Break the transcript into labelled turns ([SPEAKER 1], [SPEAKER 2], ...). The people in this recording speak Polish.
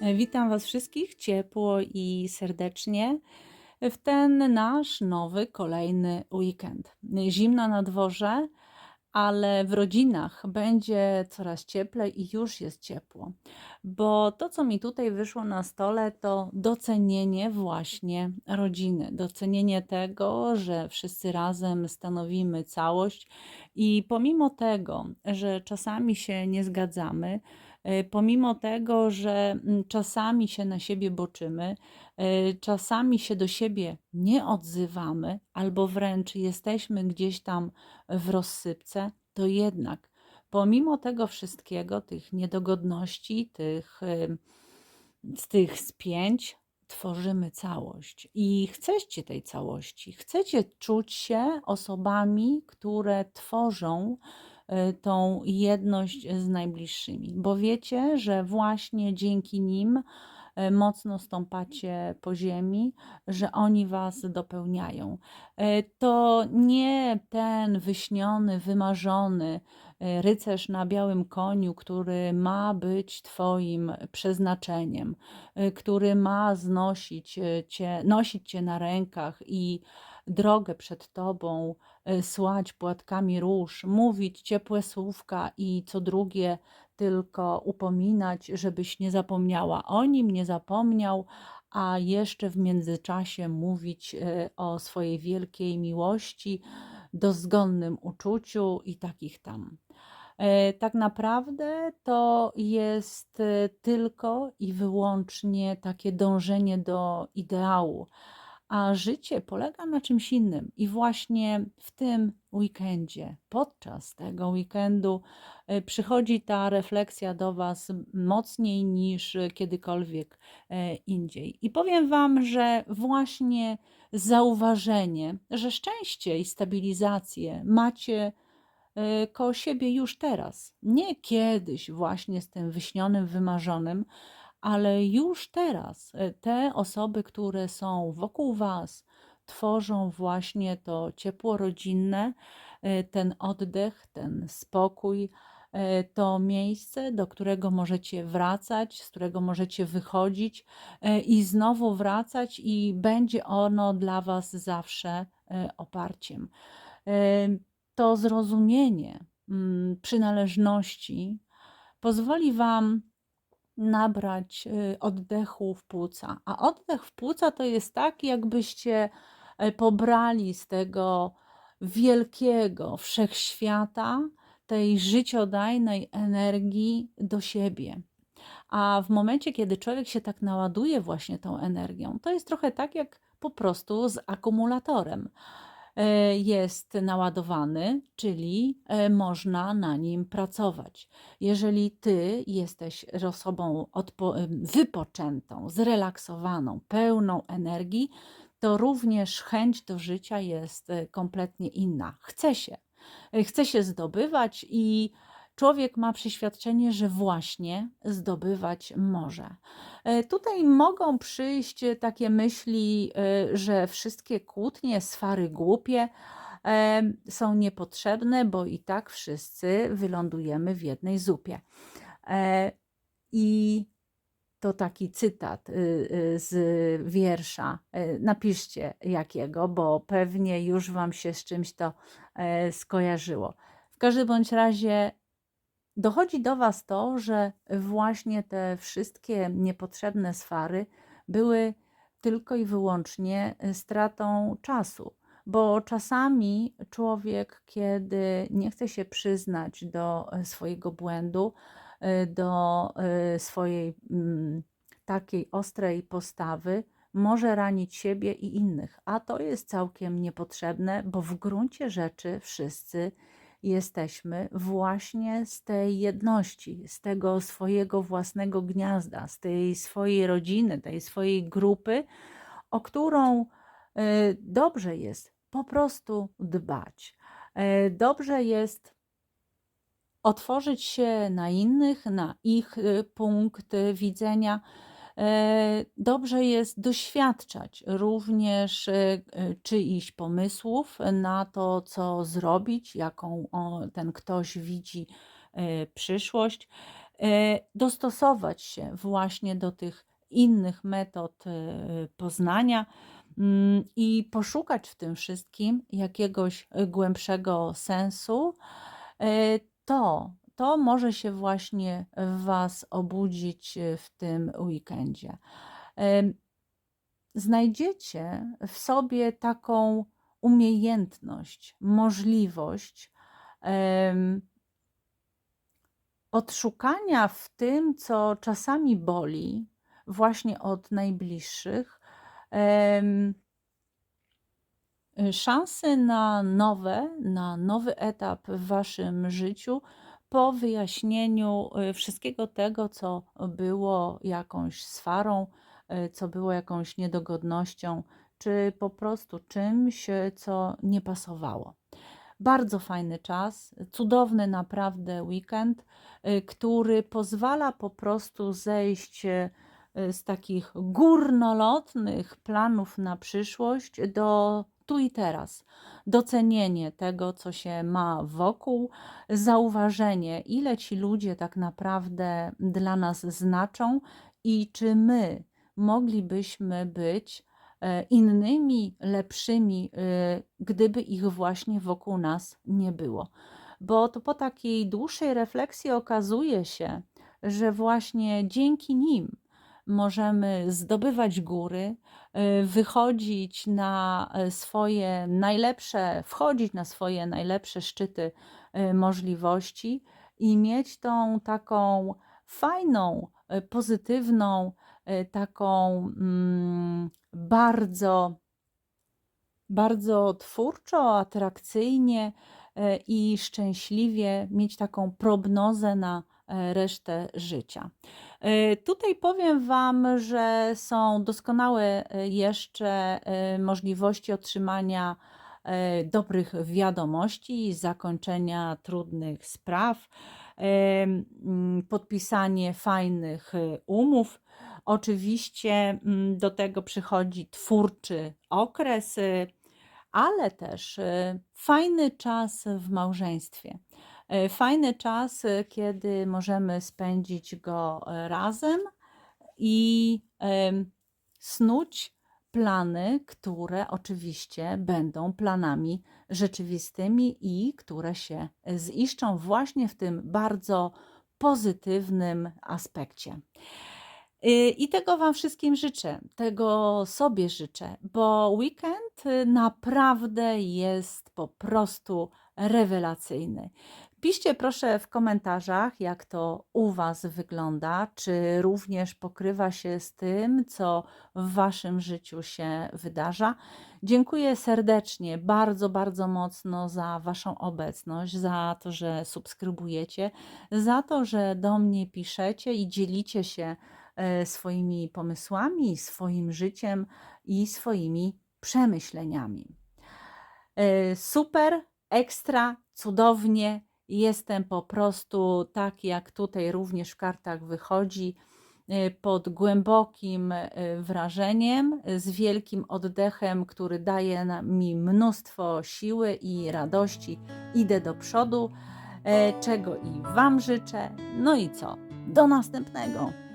[SPEAKER 1] Witam Was wszystkich ciepło i serdecznie w ten nasz nowy, kolejny weekend. Zimno na dworze, ale w rodzinach będzie coraz cieplej i już jest ciepło, bo to, co mi tutaj wyszło na stole, to docenienie właśnie rodziny, docenienie tego, że wszyscy razem stanowimy całość i pomimo tego, że czasami się nie zgadzamy, pomimo tego, że mm, czasami się na siebie boczymy, e, czasami się do siebie nie odzywamy, albo wręcz jesteśmy gdzieś tam w rozsypce, to jednak pomimo tego wszystkiego, tych niedogodności, tych, y, z tych spięć, tworzymy całość. I chcecie tej całości, chcecie czuć się osobami, które tworzą tą jedność z najbliższymi, bo wiecie, że właśnie dzięki nim E, mocno stąpacie po ziemi, że oni was dopełniają. E, to nie ten wyśniony, wymarzony e, rycerz na białym koniu, który ma być Twoim przeznaczeniem, który ma znosić cię, nosić Cię na rękach i drogę przed Tobą słać płatkami róż, mówić ciepłe słówka i co drugie tylko upominać, żebyś nie zapomniała o nim, nie zapomniał, a jeszcze w międzyczasie mówić e, o swojej wielkiej miłości, dozgonnym uczuciu i takich tam. E, tak naprawdę to jest e, tylko i wyłącznie takie dążenie do ideału, a życie polega na czymś innym. I właśnie w tym weekendzie, podczas tego weekendu, e, przychodzi ta refleksja do Was mocniej niż kiedykolwiek e, indziej. I powiem Wam, że właśnie zauważenie, że szczęście i stabilizację macie e, koło siebie już teraz, nie kiedyś, właśnie z tym wyśnionym, wymarzonym, ale już teraz e, te osoby, które są wokół Was, tworzą właśnie to ciepło rodzinne, e, ten oddech, ten spokój, e, to miejsce, do którego możecie wracać, z którego możecie wychodzić i znowu wracać, i będzie ono dla Was zawsze oparciem. To zrozumienie mm, przynależności pozwoli Wam nabrać y, oddechu w płuca. A oddech w płuca to jest tak, jakbyście e, pobrali z tego wielkiego wszechświata, tej życiodajnej energii do siebie. A w momencie, kiedy człowiek się tak naładuje właśnie tą energią, to jest trochę tak jak po prostu z akumulatorem. E, jest naładowany, czyli e, można na nim pracować. Jeżeli ty jesteś osobą wypoczętą, zrelaksowaną, pełną energii, to również chęć do życia jest e, kompletnie inna. Chce się. Chce się zdobywać i człowiek ma przeświadczenie, że właśnie zdobywać może. E, tutaj mogą przyjść takie myśli, e, że wszystkie kłótnie, swary głupie e, są niepotrzebne, bo i tak wszyscy wylądujemy w jednej zupie. I to taki cytat y, y, z wiersza. Napiszcie jakiego, bo pewnie już Wam się z czymś to skojarzyło. W każdym bądź razie dochodzi do Was to, że właśnie te wszystkie niepotrzebne swary były tylko i wyłącznie y, stratą czasu. Bo czasami człowiek, kiedy nie chce się przyznać do y, swojego błędu, y, do swojej mm, takiej ostrej postawy, może ranić siebie i innych, a to jest całkiem niepotrzebne, bo w gruncie rzeczy wszyscy jesteśmy właśnie z tej jedności, z tego swojego własnego gniazda, z tej swojej rodziny, tej swojej grupy, o którą e, dobrze jest po prostu dbać. E, dobrze jest otworzyć się na innych, na ich e, punkt widzenia dobrze jest doświadczać również e, e, czyichś pomysłów na to, co zrobić, jaką ten ktoś widzi przyszłość. e, dostosować się właśnie do tych innych metod e, poznania mm, i poszukać w tym wszystkim jakiegoś głębszego sensu, e, to, to może się właśnie w Was obudzić w tym weekendzie. Znajdziecie w sobie taką umiejętność, możliwość odszukania w tym, co czasami boli, właśnie od najbliższych, szansy na nowe, na nowy etap w waszym życiu po wyjaśnieniu y, wszystkiego tego, co było jakąś swarą, y, co było jakąś niedogodnością, czy po prostu czymś, y, co nie pasowało. Bardzo fajny czas, cudowny naprawdę weekend, który pozwala po prostu zejść z takich górnolotnych planów na przyszłość do tu i teraz. Docenienie tego, co się ma wokół, zauważenie, ile ci ludzie tak naprawdę dla nas znaczą i czy my moglibyśmy być e, innymi, lepszymi, e, gdyby ich właśnie wokół nas nie było. Bo to po takiej dłuższej refleksji okazuje się, że właśnie dzięki nim możemy zdobywać góry, e, wychodzić na e, swoje najlepsze, wchodzić na swoje najlepsze szczyty e, możliwości i mieć tą taką fajną, pozytywną, taką mm, bardzo, bardzo twórczo, atrakcyjnie i szczęśliwie mieć taką prognozę na resztę życia. E, tutaj powiem Wam, że są doskonałe e, jeszcze e, możliwości otrzymania dobrych wiadomości, zakończenia trudnych spraw, podpisanie fajnych umów. Oczywiście do tego przychodzi twórczy okres, ale też fajny czas w małżeństwie. E, fajny czas, e, kiedy możemy spędzić go e, razem i snuć plany, które oczywiście będą planami rzeczywistymi i które się ziszczą właśnie w tym bardzo pozytywnym aspekcie. I tego Wam wszystkim życzę, tego sobie życzę, bo weekend naprawdę jest po prostu rewelacyjny. Piszcie proszę w komentarzach, jak to u Was wygląda, czy również pokrywa się z tym, co w Waszym życiu się wydarza. Dziękuję serdecznie, bardzo, bardzo mocno za Waszą obecność, za to, że subskrybujecie, za to, że do mnie piszecie i dzielicie się e, swoimi pomysłami, swoim życiem i swoimi przemyśleniami. E, super, ekstra, cudownie Jestem po prostu tak, jak tutaj również w kartach wychodzi, y, pod głębokim y, wrażeniem, z wielkim oddechem, który daje mi mnóstwo siły i radości. Idę do przodu, e, czego i Wam życzę. No i co? Do następnego.